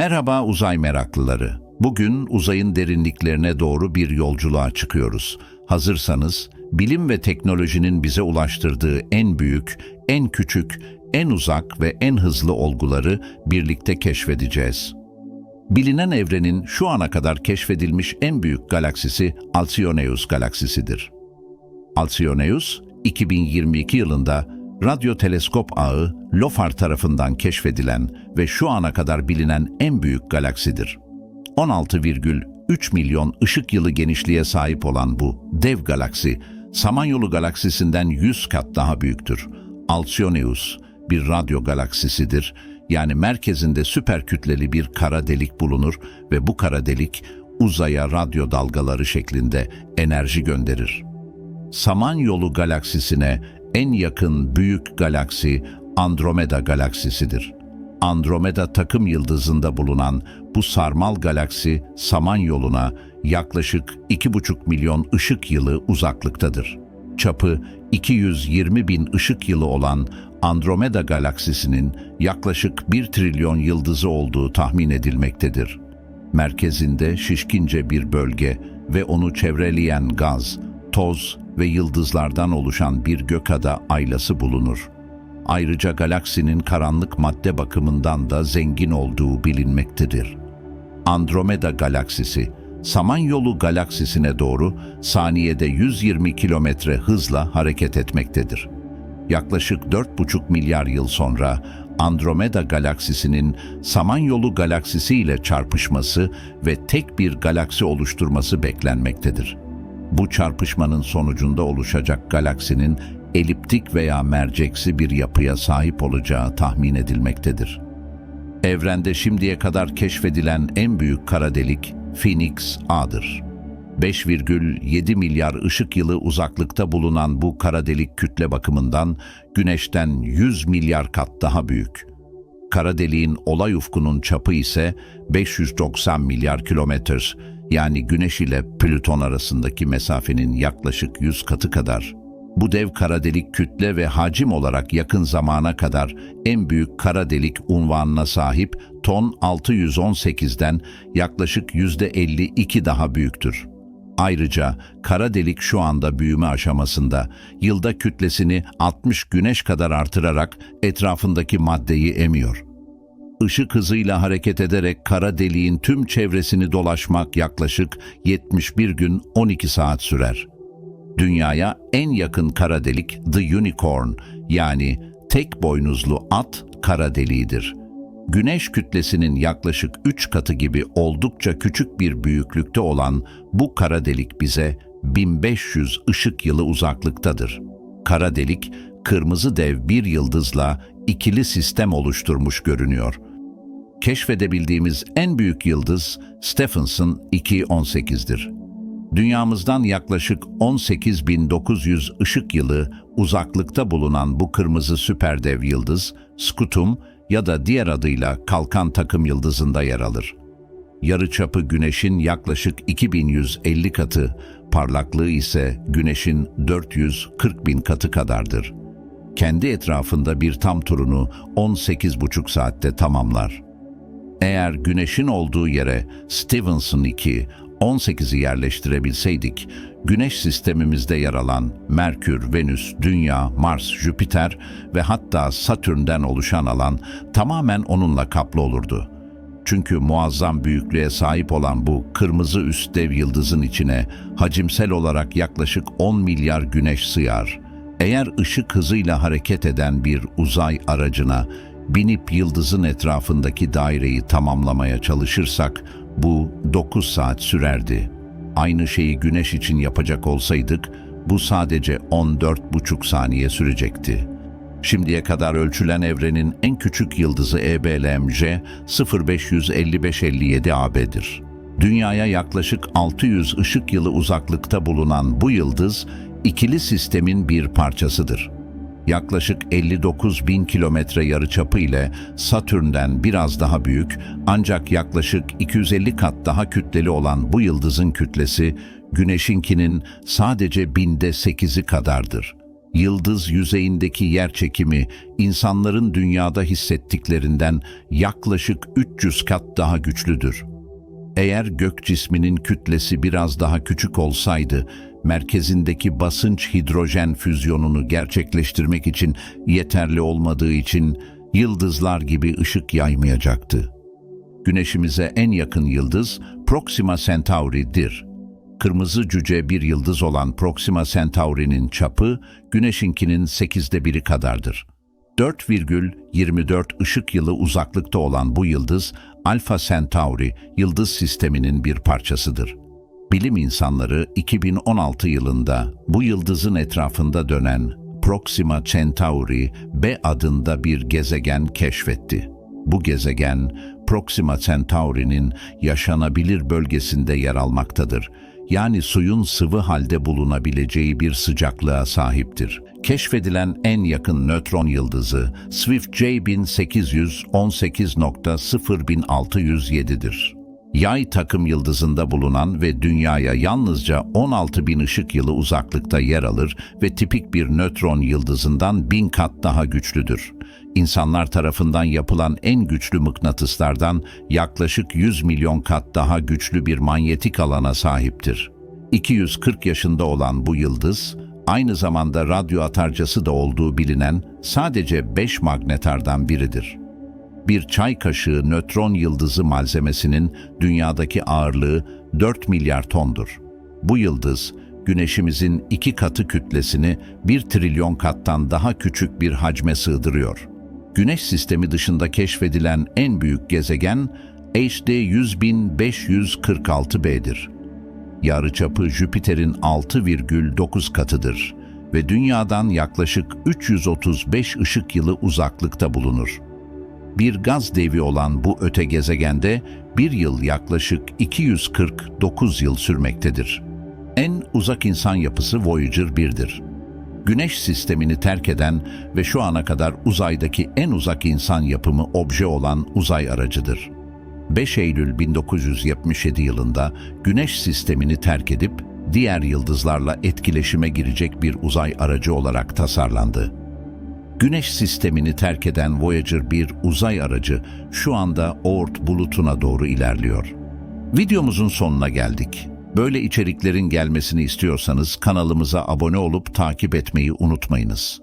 Merhaba uzay meraklıları. Bugün uzayın derinliklerine doğru bir yolculuğa çıkıyoruz. Hazırsanız bilim ve teknolojinin bize ulaştırdığı en büyük, en küçük, en uzak ve en hızlı olguları birlikte keşfedeceğiz. Bilinen evrenin şu ana kadar keşfedilmiş en büyük galaksisi Alcyoneus galaksisidir. Alcyoneus, 2022 yılında radyo teleskop ağı LOFAR tarafından keşfedilen ve şu ana kadar bilinen en büyük galaksidir. 16,3 milyon ışık yılı genişliğe sahip olan bu dev galaksi, Samanyolu galaksisinden 100 kat daha büyüktür. Alcyoneus bir radyo galaksisidir. Yani merkezinde süper kütleli bir kara delik bulunur ve bu kara delik uzaya radyo dalgaları şeklinde enerji gönderir. Samanyolu galaksisine en yakın büyük galaksi Andromeda galaksisidir. Andromeda takım yıldızında bulunan bu sarmal galaksi Samanyolu'na yaklaşık 2,5 milyon ışık yılı uzaklıktadır. Çapı 220 bin ışık yılı olan Andromeda galaksisinin yaklaşık 1 trilyon yıldızı olduğu tahmin edilmektedir. Merkezinde şişkince bir bölge ve onu çevreleyen gaz, toz ve yıldızlardan oluşan bir gökada aylası bulunur. Ayrıca galaksinin karanlık madde bakımından da zengin olduğu bilinmektedir. Andromeda galaksisi, Samanyolu galaksisine doğru saniyede 120 kilometre hızla hareket etmektedir. Yaklaşık 4,5 milyar yıl sonra Andromeda galaksisinin Samanyolu galaksisi ile çarpışması ve tek bir galaksi oluşturması beklenmektedir. Bu çarpışmanın sonucunda oluşacak galaksinin eliptik veya merceksi bir yapıya sahip olacağı tahmin edilmektedir. Evrende şimdiye kadar keşfedilen en büyük kara delik Phoenix A'dır. 5,7 milyar ışık yılı uzaklıkta bulunan bu kara delik kütle bakımından Güneş'ten 100 milyar kat daha büyük. Kara deliğin olay ufkunun çapı ise 590 milyar kilometre yani Güneş ile Plüton arasındaki mesafenin yaklaşık 100 katı kadar. Bu dev kara delik kütle ve hacim olarak yakın zamana kadar en büyük kara delik unvanına sahip ton 618'den yaklaşık %52 daha büyüktür. Ayrıca kara delik şu anda büyüme aşamasında yılda kütlesini 60 güneş kadar artırarak etrafındaki maddeyi emiyor. Işık hızıyla hareket ederek kara deliğin tüm çevresini dolaşmak yaklaşık 71 gün 12 saat sürer. Dünyaya en yakın kara delik The Unicorn yani tek boynuzlu at kara deliğidir. Güneş kütlesinin yaklaşık 3 katı gibi oldukça küçük bir büyüklükte olan bu kara delik bize 1500 ışık yılı uzaklıktadır. Kara delik, kırmızı dev bir yıldızla ikili sistem oluşturmuş görünüyor. Keşfedebildiğimiz en büyük yıldız Stephenson 218'dir. Dünyamızdan yaklaşık 18.900 ışık yılı uzaklıkta bulunan bu kırmızı süperdev yıldız, Scutum ya da diğer adıyla Kalkan takım yıldızında yer alır. Yarıçapı Güneş'in yaklaşık 2150 katı, parlaklığı ise Güneş'in 440 bin katı kadardır. Kendi etrafında bir tam turunu 18,5 saatte tamamlar. Eğer Güneş'in olduğu yere Stevenson 2, 18'i yerleştirebilseydik, Güneş sistemimizde yer alan Merkür, Venüs, Dünya, Mars, Jüpiter ve hatta Satürn'den oluşan alan tamamen onunla kaplı olurdu. Çünkü muazzam büyüklüğe sahip olan bu kırmızı üst dev yıldızın içine hacimsel olarak yaklaşık 10 milyar güneş sığar. Eğer ışık hızıyla hareket eden bir uzay aracına binip yıldızın etrafındaki daireyi tamamlamaya çalışırsak bu 9 saat sürerdi. Aynı şeyi güneş için yapacak olsaydık bu sadece 14,5 saniye sürecekti. Şimdiye kadar ölçülen evrenin en küçük yıldızı E EBLMC 055557 AB'dir. Dünyaya yaklaşık 600 ışık yılı uzaklıkta bulunan bu yıldız ikili sistemin bir parçasıdır yaklaşık 59 bin kilometre yarıçapı ile Satürn'den biraz daha büyük ancak yaklaşık 250 kat daha kütleli olan bu yıldızın kütlesi Güneş'inkinin sadece binde sekizi kadardır. Yıldız yüzeyindeki yer çekimi insanların dünyada hissettiklerinden yaklaşık 300 kat daha güçlüdür. Eğer gök cisminin kütlesi biraz daha küçük olsaydı, merkezindeki basınç hidrojen füzyonunu gerçekleştirmek için yeterli olmadığı için yıldızlar gibi ışık yaymayacaktı. Güneşimize en yakın yıldız Proxima Centauri'dir. Kırmızı cüce bir yıldız olan Proxima Centauri'nin çapı Güneş'inkinin sekizde biri kadardır. 4,24 ışık yılı uzaklıkta olan bu yıldız Alpha Centauri yıldız sisteminin bir parçasıdır. Bilim insanları 2016 yılında bu yıldızın etrafında dönen Proxima Centauri B adında bir gezegen keşfetti. Bu gezegen Proxima Centauri'nin yaşanabilir bölgesinde yer almaktadır. Yani suyun sıvı halde bulunabileceği bir sıcaklığa sahiptir. Keşfedilen en yakın nötron yıldızı Swift J 1818.01607'dir. Yay takım yıldızında bulunan ve dünyaya yalnızca 16 bin ışık yılı uzaklıkta yer alır ve tipik bir nötron yıldızından bin kat daha güçlüdür. İnsanlar tarafından yapılan en güçlü mıknatıslardan yaklaşık 100 milyon kat daha güçlü bir manyetik alana sahiptir. 240 yaşında olan bu yıldız, aynı zamanda radyo atarcası da olduğu bilinen sadece 5 magnetardan biridir bir çay kaşığı nötron yıldızı malzemesinin dünyadaki ağırlığı 4 milyar tondur. Bu yıldız, Güneşimizin iki katı kütlesini bir trilyon kattan daha küçük bir hacme sığdırıyor. Güneş sistemi dışında keşfedilen en büyük gezegen HD 100.546b'dir. Yarıçapı Jüpiter'in 6,9 katıdır ve Dünya'dan yaklaşık 335 ışık yılı uzaklıkta bulunur. Bir gaz devi olan bu öte gezegende bir yıl yaklaşık 249 yıl sürmektedir. En uzak insan yapısı Voyager 1'dir. Güneş sistemini terk eden ve şu ana kadar uzaydaki en uzak insan yapımı obje olan uzay aracıdır. 5 Eylül 1977 yılında Güneş sistemini terk edip diğer yıldızlarla etkileşime girecek bir uzay aracı olarak tasarlandı. Güneş sistemini terk eden Voyager 1 uzay aracı şu anda Oort bulutuna doğru ilerliyor. Videomuzun sonuna geldik. Böyle içeriklerin gelmesini istiyorsanız kanalımıza abone olup takip etmeyi unutmayınız.